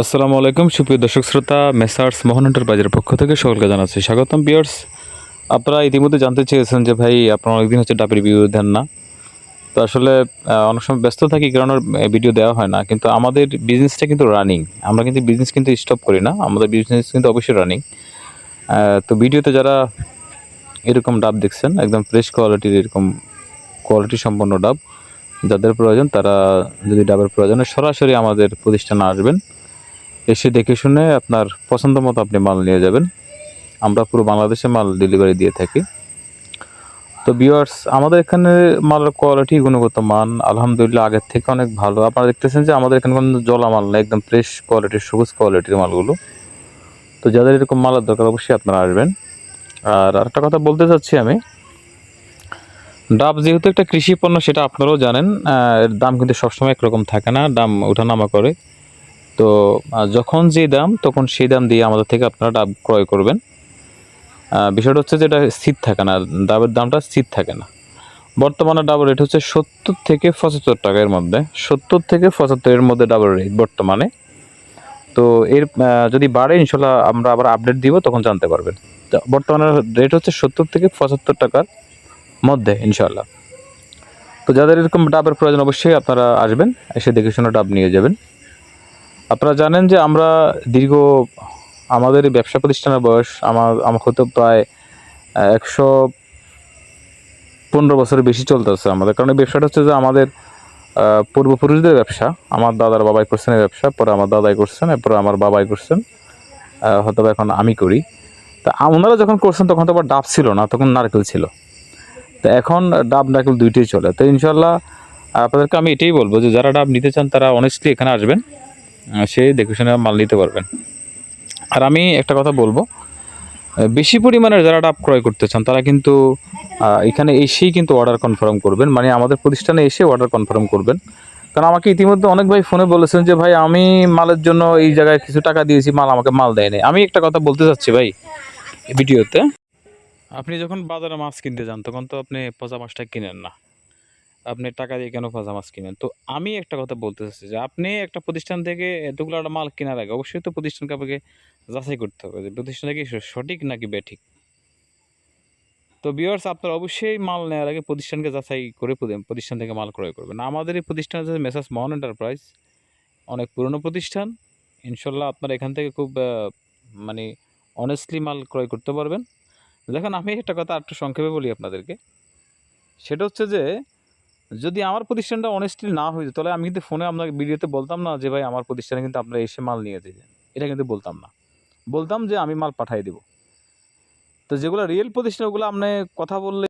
আসসালামু আলাইকুম, সুপ্রিয় দর্শক শ্রোতা, মেসার্স মোহন এন্টারপ্রাইজের পক্ষ থেকে সকলকে জানাচ্ছি স্বাগতম। বিয়ার্স আপনারা ইতিমধ্যে জানতে চেয়েছেন যে ভাই, আপনারা অনেকদিন হচ্ছে ডাবের ভিডিও দেন না। তো আসলে অনেক সময় ব্যস্ত থাকি কারণ ভিডিও দেওয়া হয় না। কিন্তু আমাদের বিজনেসটা কিন্তু রানিং আমরা কিন্তু বিজনেস কিন্তু স্টপ করি না। আমাদের বিজনেস কিন্তু অবশ্যই রানিং তো ভিডিওতে যারা এরকম ডাব দেখছেন, একদম ফ্রেশ কোয়ালিটির এরকম কোয়ালিটি সম্পন্ন ডাব, যাদের প্রয়োজন, তারা যদি ডাবের প্রয়োজন সরাসরি আমাদের প্রতিষ্ঠানে আসবেন। এসে দেখে শুনে আপনার পছন্দ মতো আপনি মাল নিয়ে যাবেন। আমরা পুরো বাংলাদেশে মাল ডেলিভারি দিয়ে থাকি। তো ভিউয়ার্স আমাদের এখানে মালের কোয়ালিটি গুণগত মান আলহামদুলিল্লাহ আগের থেকে অনেক ভালো। আপনারা দেখতেছেন যে আমাদের এখানে কোনো জলা মাল না একদম ফ্রেশ কোয়ালিটির সবুজ কোয়ালিটির মালগুলো। তো যাদের এরকম মালের দরকার, অবশ্যই আপনারা আসবেন। আর আরেকটা কথা বলতে চাচ্ছি আমি। ডাব যেহেতু একটা কৃষি পণ্য, সেটা আপনারাও জানেন এর দাম কিন্তু সবসময় একরকম থাকে না। দাম ওঠানামা করে। তো যখন যে দাম, তখন সেই দাম দিয়ে আমাদের থেকে আপনারা ডাব ক্রয় করবেন। বিষয়টা হচ্ছে যে এটা স্থির থাকে না, ডাবের দামটা স্থির থাকে না। বর্তমানে ডাবের রেট হচ্ছে সত্তর থেকে পঁচাত্তর টাকার মধ্যে, সত্তর থেকে পঁচাত্তরের মধ্যে ডাবের রেট বর্তমানে। তো এর যদি বাড়ে, ইনশাল্লাহ আমরা আবার আপডেট দিব, তখন জানতে পারবেন। বর্তমানে রেট হচ্ছে সত্তর থেকে পঁচাত্তর টাকার মধ্যে, ইনশাল্লাহ। তো যাদের এরকম ডাবের প্রয়োজন, অবশ্যই আপনারা আসবেন, এসে দেখে শুনে ডাব নিয়ে যাবেন। আপনারা জানেন যে আমরা দীর্ঘ আমাদের ব্যবসা প্রতিষ্ঠানের বয়স আমার আমার হয়তো প্রায় একশো পনেরো বছরের বেশি চলতেছে আমাদের। কারণ এই ব্যবসাটা হচ্ছে যে আমাদের পূর্বপুরুষদের ব্যবসা, আমার দাদার বাবাই করছেন এই ব্যবসা, পরে আমার দাদাই করছেন, এরপরে আমার বাবাই করছেন হয়তো এখন আমি করি। তা ওনারা যখন করছেন তখন তো আবার ডাব ছিল না, তখন নারকেল ছিল। তো এখন ডাব, নারকেল দুইটাই চলে। তো ইনশাল্লাহ আপনাদেরকে আমি এটাই বলব যে যারা ডাব নিতে চান তারা অনেস্টলি এখানে আসবেন। সে দেখে শুনে মাল নিতে পারবেন। আর আমি একটা কথা বলব বেশি পরিমাণের যারা ডাব ক্রয় করতে চান, তারা কিন্তু এখানে এসেই কিন্তু অর্ডার কনফার্ম করবেন। মানে আমাদের প্রতিষ্ঠানে এসে অর্ডার কনফার্ম করবেন। কারণ আমাকে ইতিমধ্যে অনেক ভাই ফোনে বলেছেন যে, ভাই, আমি মালের জন্য এই জায়গায় কিছু টাকা দিয়েছি, মাল আমাকে মাল দেয়নি আমি একটা কথা বলতে চাচ্ছি ভাই ভিডিওতে। আপনি যখন বাজারে মাছ কিনতে যান, তখন তো আপনি পচা মাছটা কিনেন না। আপনি টাকা দিয়ে কেন পচা মাছ কিনেন? তো আমি একটা কথা বলতে চাচ্ছি যে, আপনি একটা প্রতিষ্ঠান থেকে এতগুলো একটা মাল কেনার আগে অবশ্যই তো প্রতিষ্ঠানকে আপনাকে যাচাই করতে হবে যে, প্রতিষ্ঠানটা কি সঠিক নাকি বেঠিক? তো বিয়ার্স আপনারা অবশ্যই মাল নেওয়ার আগে প্রতিষ্ঠানকে যাচাই করে প্রতিষ্ঠান থেকে মাল ক্রয় করবেন। আমাদের এই প্রতিষ্ঠান হচ্ছে মেসাস মহন এন্টারপ্রাইজ, অনেক পুরনো প্রতিষ্ঠান। ইনশাল্লাহ আপনারা এখান থেকে খুব মানে অনেস্টলি মাল ক্রয় করতে পারবেন। দেখেন, আমি একটা কথা একটু সংক্ষেপে বলি আপনাদেরকে। সেটা হচ্ছে যে যদি আমার প্রতিষ্ঠানটা অনেস্টলি না হইতো, তাহলে আমি কিন্তু ফোনে আপনাকে ভিডিওতে বলতাম না যে, ভাই, আমার প্রতিষ্ঠানে কিন্তু আপনারা এসে মাল নিয়ে যাবেন এটা কিন্তু বলতাম না। বলতাম যে, আমি মাল পাঠিয়ে দেবো। তো যেগুলো রিয়েল প্রতিষ্ঠান, ওগুলো আপনি কথা বললে